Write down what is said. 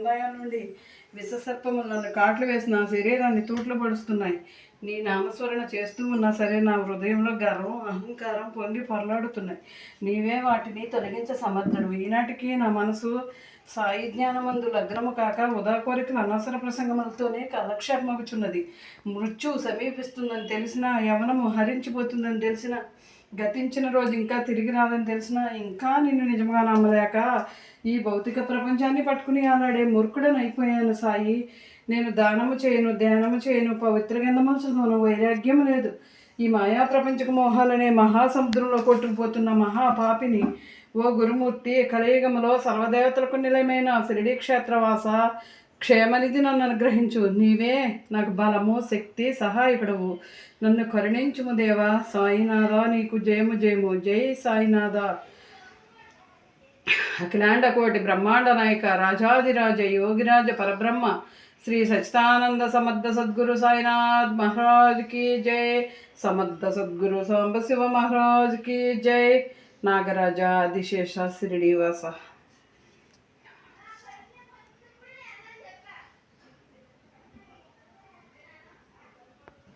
మరణదాయం నుండి విషసర్పములు నన్ను కాట్లు వేసి నా శరీరాన్ని తూట్లు పడుస్తున్నాయి. నీ నామస్మరణ చేస్తూ ఉన్నా సరే నా హృదయంలో గర్వం అహంకారం పొంగి పొరలాడుతున్నాయి. నీవే వాటిని తొలగించ సమర్థుడు. ఈనాటికి నా మనసు సాయి జ్ఞానమందు లగ్నము కాక ఉదా కోరికలు అనవసర ప్రసంగములతోనే కాలక్షేపమగుచున్నది మృత్యు సమీపిస్తుందని తెలిసిన యవనము హరించిపోతుందని తెలిసిన గతించిన రోజు ఇంకా తిరిగి రాదని తెలిసిన ఇంకా నిన్ను నిజంగా నమ్మలేక ఈ భౌతిక ప్రపంచాన్ని పట్టుకుని ఆలాడే మూర్ఖుడని అయిపోయాను సాయి. నేను దానము చేయను ధ్యానము చేయను పవిత్ర గంధములు చదువును వైరాగ్యం లేదు. ఈ మాయా ప్రపంచక మోహాలనే మహాసముద్రంలో కొట్టుకుపోతున్న మహాపాపిని ఓ గురుమూర్తి కలయుగములో సర్వదేవతలకు నిలయమైన శిరిడి క్షేత్రవాస క్షేమనిధి నన్ను అనుగ్రహించు. నీవే నాకు బలము శక్తి సహాయకుడవు. నన్ను కరుణించుము దేవా. సాయినాథ నీకు జయము జయము. జై సాయినాథ. అఖిలాండ కోటి బ్రహ్మాండ నాయక రాజాదిరాజ యోగిరాజ పరబ్రహ్మ శ్రీ సచితానంద సమర్థ సద్గురు సాయినాథ్ మహారాజ్కి జై. సమర్థ సద్గురు సాంబశివ మహారాజ్కి జై. నాగరాజ ఆదిశేష శ్రీనివాస